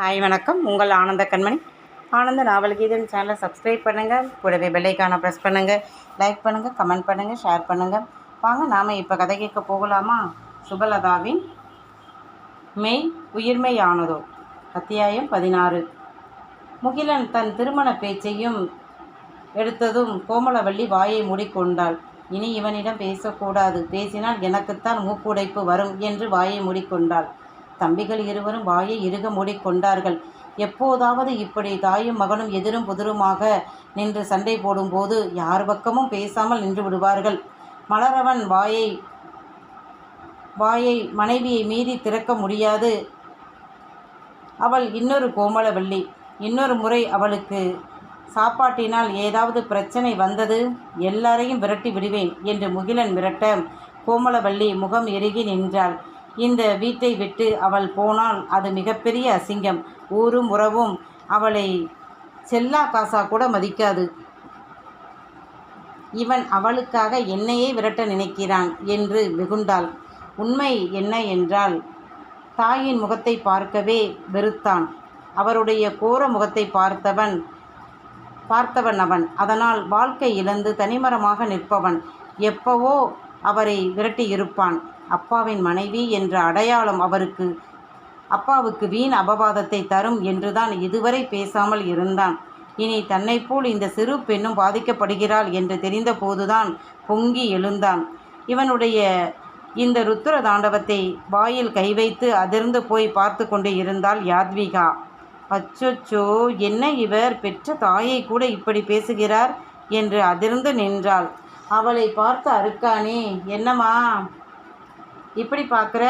Hi வணக்கம். உங்கள் ஆனந்த கண்மணி. ஆனந்த நாவல் கீதன் சேனலை சப்ஸ்கிரைப் பண்ணுங்கள் கூடவே பெல்லைக்கான ப்ரெஸ் பண்ணுங்கள் லைக் பண்ணுங்கள் கமெண்ட் பண்ணுங்கள் ஷேர் பண்ணுங்கள் வாங்க நாம் இப்போ கதை கேட்க போகலாமா? சுபலதாவின் மெய் உயிர்மையானதோ? அத்தியாயம் பதினாறு. முகிலன் தன் திருமண பேச்சையும் எடுத்ததும் கோமலவள்ளி வாயை மூடிக்கொண்டாள். இனி இவனிடம் பேசக்கூடாது. பேசினால் எனக்குத்தான் மூக்குடைப்பு வரும் என்று வாயை மூடிக்கொண்டாள். தம்பிகள் இருவரும் வாயை இறுக மூடிக்கொண்டார்கள் எப்போதாவது இப்படி தாயும் மகனும் எதிரும் புதிருமாக நின்று சண்டை போடும்போது யார் பக்கமும் பேசாமல் நின்று விடுவார்கள். மலரவன் வாயை வாயை மனைவியை மீறி திறக்க முடியாது. அவள் இன்னொரு கோமலவள்ளி இன்னொரு முறை அவளுக்கு சாப்பாட்டினால் ஏதாவது பிரச்சனை வந்தது? எல்லாரையும் விரட்டி விடுவேன் என்று முகிலன் மிரட்ட கோமலவள்ளி முகம் எருகி நின்றாள். இந்த வீட்டை விட்டு அவள் போனால் அது மிகப்பெரிய அசிங்கம். ஊரும் உறவும் அவளை செல்லா காசா கூட மதிக்காது. இவன் அவளுக்காக என்னையே விரட்ட நினைக்கிறான் என்று வெகுண்டாள் உண்மை என்ன என்றால் தாயின் முகத்தை பார்க்கவே வெறுத்தான். அவருடைய கோர முகத்தை பார்த்தவன் பார்த்தவன் அவன். அதனால் வாழ்க்கை இழந்து தனிமரமாக நிற்பவன். எப்பவோ அவரை விரட்டி இருப்பான். அப்பாவின் மனைவி என்ற அடையாளம் அவருக்கு. அப்பாவுக்கு வீண் அபவாதத்தை தரும் என்றுதான் இதுவரை பேசாமல் இருந்தான். இனி தன்னைப் போல் இந்த சிறு பெண்ணும் பாதிக்கப்படுகிறாள் என்று தெரிந்தபோதுதான் பொங்கி எழுந்தான். இவனுடைய இந்த ருத்ர தாண்டவத்தை வாயில் கை வைத்து அதிர்ந்து போய் பார்த்து கொண்டு இருந்தாள் யாத்விகா. அச்சொச்சோ என்ன இவர்? பெற்ற தாயை கூட இப்படி பேசுகிறார்? என்று அதிர்ந்து நின்றாள். அவளை பார்த்த அருக்கானே என்னம்மா இப்படி பார்க்குற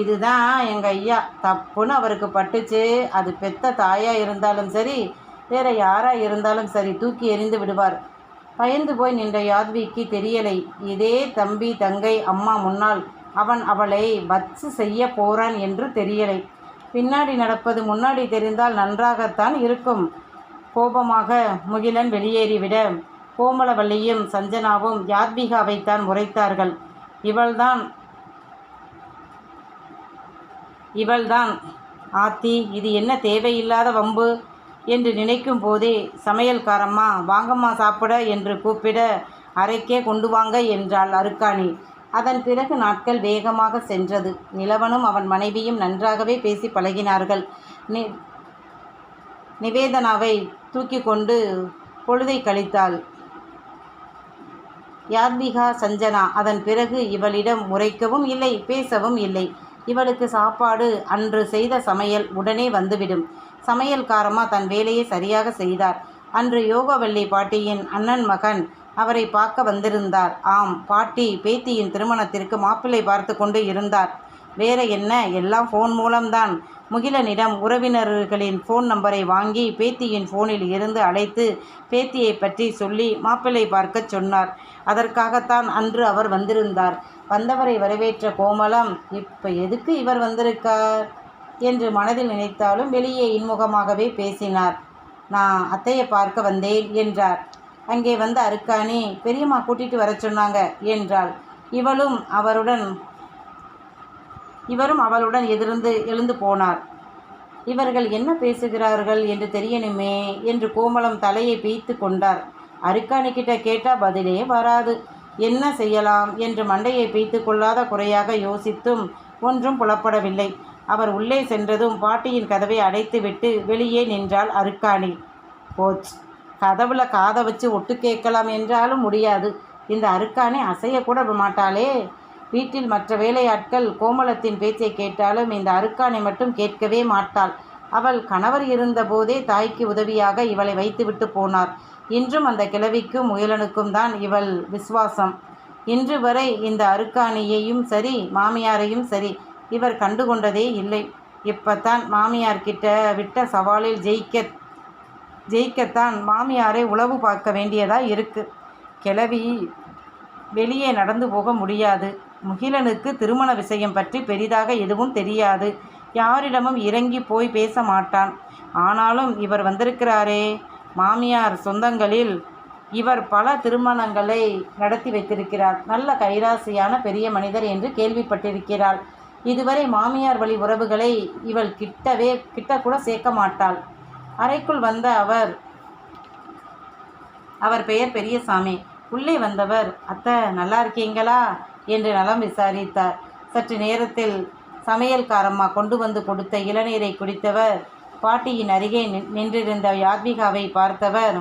இதுதான் எங்கள் ஐயா. தப்புன்னு அவருக்கு பட்டுச்சு. அது பெத்த தாயாக இருந்தாலும் சரி வேற யாராக இருந்தாலும் சரி தூக்கி எறிந்து விடுவார். பயந்து போய் நின்ற யாத்விக்கு தெரியலை. இதே தம்பி தங்கை அம்மா முன்னால் அவன் அவளை வச்சு செய்ய போகிறான் என்று தெரியலை. பின்னாடி நடப்பது முன்னாடி தெரிந்தால் நன்றாகத்தான் இருக்கும். கோபமாக முகிலன் வெளியேறிவிட கோமலவள்ளியும் சஞ்சனாவும் யாத்விகாவைத்தான் முறைத்தார்கள். இவள்தான் இவள்தான். ஆத்தி இது என்ன தேவையில்லாத வம்பு? என்று நினைக்கும் போதே சமையல்காரம்மா வாங்கம்மா சாப்பிட என்று கூப்பிட அறைக்கே கொண்டு வாங்க என்றாள் அருக்காணி. அதன் பிறகு நாட்கள் வேகமாக சென்றது. நிலவனும் அவன் மனைவியும் நன்றாகவே பேசி பழகினார்கள். நி நிவேதனாவை தூக்கி கொண்டு பொழுதை கழித்தாள். யாத்விகா சஞ்சனா அதன் பிறகு இவளிடம் முறைக்கவும் இல்லை பேசவும் இல்லை. இவளுக்கு சாப்பாடு அன்று செய்த சமையல் உடனே வந்துவிடும். சமையல்காரமா தன் வேலையை சரியாக செய்தார். அன்று யோகவல்லி பாட்டியின் அண்ணன் மகன் அவரை பார்க்க வந்திருந்தார். ஆம் பாட்டி பேத்தியின் திருமணத்திற்கு மாப்பிள்ளை பார்த்து கொண்டு இருந்தார். வேற என்ன? எல்லாம் ஃபோன் மூலம்தான். முகிலனிடம் உறவினர்களின் ஃபோன் நம்பரை வாங்கி பேத்தியின் ஃபோனில் இருந்து அழைத்து பேத்தியை பற்றி சொல்லி மாப்பிள்ளை பார்க்கச் சொன்னார். அதற்காகத்தான் அன்று அவர் வந்திருந்தார். வந்தவரை வரவேற்ற கோமலம் இப்போ எதுக்கு இவர் வந்திருக்கார்? என்று மனதில் நினைத்தாலும் வெளியே இன்முகமாகவே பேசினார். நான் அத்தையை பார்க்க வந்தேன் என்றார். அங்கே வந்த அருக்காணி பெரியம்மா கூட்டிகிட்டு வர சொன்னாங்க என்றாள். இவளும் அவருடன் இவரும் அவளுடன் எதிர்ந்து எழுந்து போனார். இவர்கள் என்ன பேசுகிறார்கள் என்று தெரியணுமே என்று கோமலம் தலையை பீய்த்து கொண்டார். அருக்காணிக்கிட்ட கேட்டால் பதிலே வராது. என்ன செய்யலாம் என்று மண்டையை பீய்த்து கொள்ளாத குறையாக யோசித்தும் ஒன்றும் புலப்படவில்லை. அவர் உள்ளே சென்றதும் பாட்டியின் கதவை அடைத்துவிட்டு வெளியே நின்றாள் அருக்காணி. போச் கதவுல காதை வச்சு ஒட்டு கேட்கலாம் என்றாலும் முடியாது. இந்த அருக்காணி அசையக்கூட மாட்டாளே. வீட்டில் மற்ற வேலையாட்கள் கோமலத்தின் பேச்சை கேட்டாலும் இந்த அருக்காணை மட்டும் கேட்கவே மாட்டாள். அவள் கணவர் இருந்தபோதே தாய்க்கு உதவியாக இவளை வைத்துவிட்டு போனார். இன்றும் அந்த கிழவிக்கும் முயலனுக்கும் தான் இவள் விசுவாசம். இன்று வரை இந்த அருக்காணியையும் சரி மாமியாரையும் சரி இவர் கண்டுகொண்டதே இல்லை. இப்பத்தான் மாமியார்கிட்ட விட்ட சவாலில் ஜெயிக்க ஜெயிக்கத்தான் மாமியாரை உளவு பார்க்க வேண்டியதாக இருக்கு. கிழவி வெளியே நடந்து போக முடியாது. முகிலனுக்கு திருமண விஷயம் பற்றி பெரிதாக எதுவும் தெரியாது. யாரிடமும் இறங்கி போய் பேச மாட்டான். ஆனாலும் இவர் வந்திருக்கிறாரே மாமியார் சொந்தங்களில் இவர் பல திருமணங்களை நடத்தி வைத்திருக்கிறார். நல்ல கைராசியான பெரிய மனிதர் என்று கேள்விப்பட்டிருக்கிறாள். இதுவரை மாமியார் வழி உறவுகளை இவள் கிட்டவே கிட்ட கூட சேர்க்க மாட்டாள். அறைக்குள் வந்த அவர் அவர் பெயர் பெரியசாமி. உள்ளே வந்தவர் அத்தை நல்லா இருக்கீங்களா? என்று நலம் விசாரித்தார். சற்று நேரத்தில் சமையல்காரம்மா கொண்டு வந்து கொடுத்த இளநீரை குடித்தவர் பாட்டியின் அருகே நின்- நின்றிருந்த யாத்விகாவை பார்த்தவர்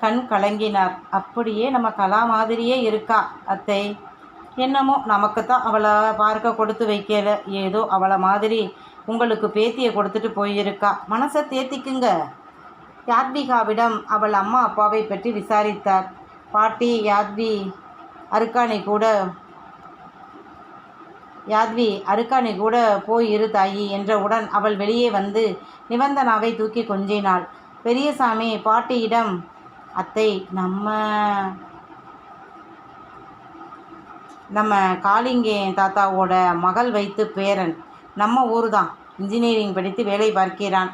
கண் கலங்கினார். அப்படியே நம்ம கலா மாதிரியே இருக்கா அத்தை? என்னமோ நமக்கு தான் அவளை பார்க்க கொடுத்து வைக்கல. ஏதோ அவளை மாதிரி உங்களுக்கு பேத்தியை கொடுத்துட்டு போயிருக்கா. மனசை தேத்திக்குங்க. யாத்விகாவிடம் அவள் அம்மா அப்பாவை பற்றி விசாரித்தார். பாட்டி யாத்வி அருக்காணி கூட யாத்வி அருக்காணி கூட போய் இரு தாயி என்றவுடன் அவள் வெளியே வந்து நிபந்தனாவை தூக்கி கொஞ்சினாள். பெரியசாமி பாட்டியிடம் அத்தை நம்ம நம்ம காளிங்கே தாத்தாவோட மகள் வைத்து பேரன். நம்ம ஊர் தான் இன்ஜினியரிங் படித்து வேலை பார்க்கிறான்.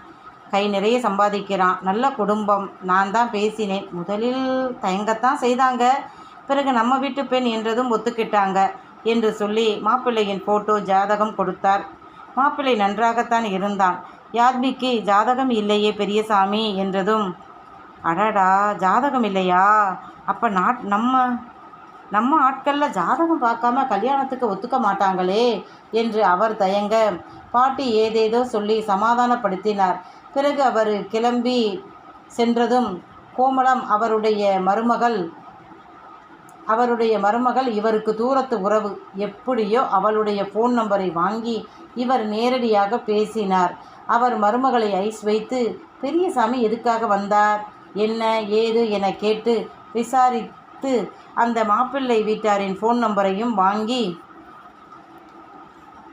கை நிறைய சம்பாதிக்கிறான். நல்ல குடும்பம். நான் தான் பேசினேன். முதலில் தயங்கத்தான் செய்தாங்க. பிறகு நம்ம வீட்டு பெண் என்றதும் ஒத்துக்கிட்டாங்க. என்று சொல்லி மாப்பிள்ளையின் ஃபோட்டோ ஜாதகம் கொடுத்தார். மாப்பிள்ளை நன்றாகத்தான் இருந்தான். யாத்விக்கு ஜாதகம் இல்லையே பெரியசாமி என்றதும் அடடா ஜாதகம் இல்லையா? அப்போ நாட் நம்ம நம்ம ஆட்களில் ஜாதகம் பார்க்காம கல்யாணத்துக்கு ஒத்துக்க மாட்டாங்களே என்று அவர் தயங்க பாட்டி ஏதேதோ சொல்லி சமாதானப்படுத்தினார். பிறகு அவர் கிளம்பி சென்றதும் கோமளம் அவருடைய மருமகள் அவருடைய மருமகள் இவருக்கு தூரத்து உறவு. எப்படியோ அவளுடைய ஃபோன் நம்பரை வாங்கி இவர் நேரடியாக பேசினார். அவர் மருமகளை ஐஸ் வைத்து பெரியசாமி எதுக்காக வந்தார்? என்ன ஏது? என கேட்டு விசாரித்து அந்த மாப்பிள்ளை வீட்டாரின் ஃபோன் நம்பரையும் வாங்கி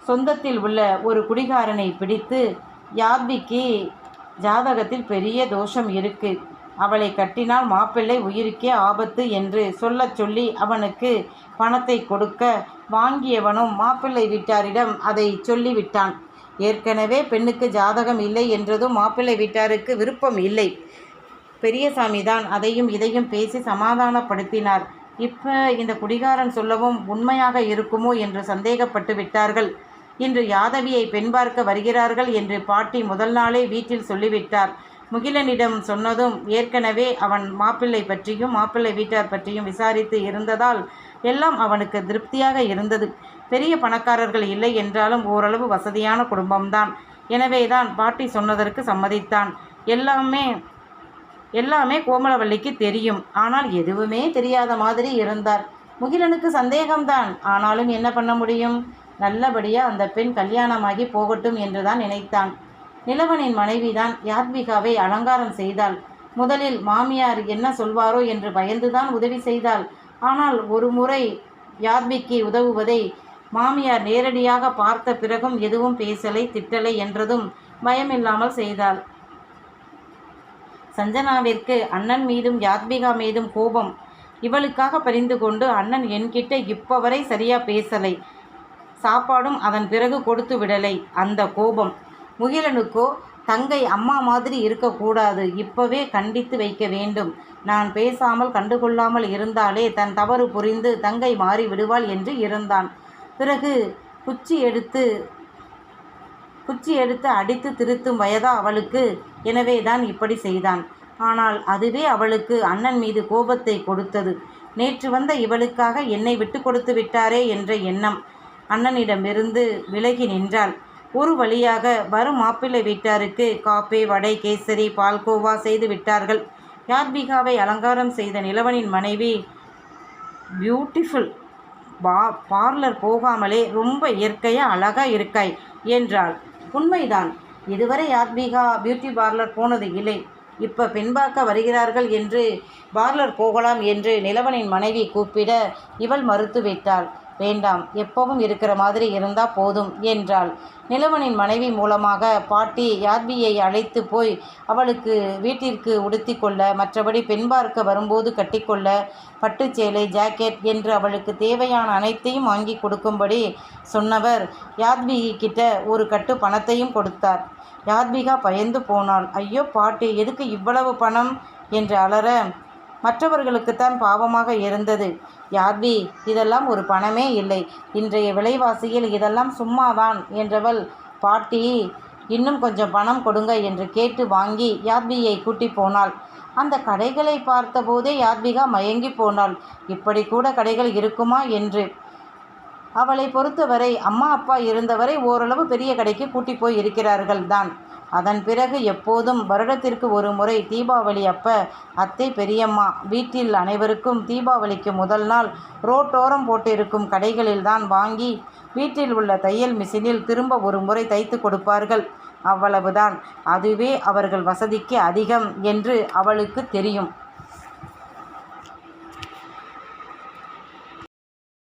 சொந்தத்தில் உள்ள ஒரு குடிகாரனை பிடித்து யாத்விக்கு ஜாதகத்தில் பெரிய தோஷம் இருக்குது அவளை கட்டினால் மாப்பிள்ளை உயிருக்கே ஆபத்து என்று சொல்லச் சொல்லி அவனுக்கு பணத்தை கொடுக்க வாங்கியவனும் மாப்பிள்ளை வீட்டாரிடம் அதை சொல்லிவிட்டான். ஏற்கனவே பெண்ணுக்கு ஜாதகம் இல்லை என்றதும் மாப்பிள்ளை வீட்டாருக்கு விருப்பம் இல்லை. பெரியசாமி தான் அதையும் இதையும் பேசி சமாதானப்படுத்தினார். இப்போ இந்த குடிகாரன் சொல்லவும் உண்மையாக இருக்குமோ என்று சந்தேகப்பட்டு விட்டார்கள். இன்று யாதவியை பெண் பார்க்க வருகிறார்கள் என்று பாட்டி முதல் நாளே வீட்டில் சொல்லிவிட்டார். முகிலனிடம் சொன்னதும் ஏற்கனவே அவன் மாப்பிள்ளை பற்றியும் மாப்பிள்ளை வீட்டார் பற்றியும் விசாரித்து இருந்ததால் எல்லாம் அவனுக்கு திருப்தியாக இருந்தது. பெரிய பணக்காரர்கள் இல்லை என்றாலும் ஓரளவு வசதியான குடும்பம்தான். எனவேதான் பாட்டி சொன்னதற்கு சம்மதித்தான். எல்லாமே எல்லாமே கோமலவல்லிக்கு தெரியும். ஆனால் எதுவுமே தெரியாத மாதிரி இருந்தார். முகிலனுக்கு சந்தேகம்தான். ஆனாலும் என்ன பண்ண முடியும்? நல்லபடியாக அந்த பெண் கல்யாணமாகி போகட்டும் என்றுதான் நினைத்தான். நிலவனின் மனைவிதான் யாத்விகாவை அலங்காரம் செய்தாள். முதலில் மாமியார் என்ன சொல்வாரோ என்று பயந்துதான் உதவி செய்தாள். ஆனால் ஒரு முறை யாத்விக்கு உதவுவதை மாமியார் நேரடியாக பார்த்த பிறகும் எதுவும் பேசலை திட்டலை என்றதும் பயமில்லாமல் செய்தாள். சஞ்சனாவிற்கு அண்ணன் மீதும் யாத்விகா மீதும் கோபம். இவளுக்காக பரிந்து கொண்டு அண்ணன் என்கிட்ட இப்போ வரை சரியா பேசலை. சாப்பாடும் அதன் பிறகு கொடுத்து விடலை. அந்த கோபம் முகிலனுக்கோ தங்கை அம்மா மாதிரி இருக்கக்கூடாது. இப்பவே கண்டித்து வைக்க வேண்டும். நான் பேசாமல் கண்டுகொள்ளாமல் இருந்தாலே தன் தவறு புரிந்து தங்கை மாறி விடுவாள் என்று இருந்தான். பிறகு குச்சி எடுத்து குச்சி எடுத்து அடித்து திருத்தும் வயதா அவளுக்கு. எனவே தான் இப்படி செய்தான். ஆனால் அதுவே அவளுக்கு அண்ணன் மீது கோபத்தை கொடுத்தது. நேற்று வந்த இவளுக்காக என்னை விட்டு கொடுத்து விட்டாரே என்ற எண்ணம் அண்ணனிடமிருந்து விலகி நின்றாள். ஒரு வழியாக வரும் மாப்பிள்ளை வீட்டாருக்கு காப்பி வடை கேசரி பால்கோவா செய்து விட்டார்கள். யார்பிகாவை அலங்காரம் செய்த நிலவனின் மனைவி பியூட்டிஃபுல் பா பார்லர் போகாமலே ரொம்ப இயற்கையாக அழகாக இருக்காய் என்றாள். உண்மைதான். இதுவரை யார்பிகா பியூட்டி பார்லர் போனது இல்லை. இப்போ பின்பாக்க வருகிறார்கள் என்று பார்லர் போகலாம் என்று நிலவனின் மனைவி கூப்பிட இவள் மறுத்துவிட்டாள் வேண்டாம் எப்பவும் இருக்கிற மாதிரி இருந்தால் போதும் என்றாள். நிலவனின் மனைவி மூலமாக பாட்டி யாத்வியை அழைத்து போய் அவளுக்கு வீட்டிற்கு உடுத்தி கொள்ள மற்றபடி பெண் பார்க்க வரும்போது கட்டிக்கொள்ள பட்டுச்சேலை ஜாக்கெட் என்று அவளுக்கு தேவையான அனைத்தையும் வாங்கி கொடுக்கும்படி சொன்னவர் யாத்விகி கிட்ட ஒரு கட்டு பணத்தையும் கொடுத்தார். யாத்விகா பயந்து போனாள். ஐயோ பாட்டி எதுக்கு இவ்வளவு பணம்? என்று அலற மற்றவர்களுக்குத்தான் பாவமாக இருந்தது. யார்வி இதெல்லாம் ஒரு பணமே இல்லை. இன்றைய விலைவாசியில் இதெல்லாம் சும்மாதான் என்றவள் பாட்டி இன்னும் கொஞ்சம் பணம் கொடுங்க என்று கேட்டு வாங்கி யாத்வியை கூட்டி போனாள். அந்த கடைகளை பார்த்தபோதே யாத்விகா மயங்கி போனாள். இப்படி கூட கடைகள் இருக்குமா என்று. அவளை பொறுத்தவரை அம்மா அப்பா இருந்தவரை ஓரளவு பெரிய கடைக்கு கூட்டி போய் இருக்கிறார்கள் தான் அதன் பிறகு எப்போதும் வருடத்திற்கு ஒரு முறை தீபாவளி அப்ப அத்தை பெரியம்மா வீட்டில் அனைவருக்கும் தீபாவளிக்கு முதல் நாள் ரோட்டோரம் போட்டிருக்கும் கடைகளில்தான் வாங்கி வீட்டில் உள்ள தையல் மிஷினில் திரும்ப ஒரு முறை தைத்து கொடுப்பார்கள். அவ்வளவுதான். அதுவே அவர்கள் வசதிக்கு அதிகம் என்று அவளுக்கு தெரியும்.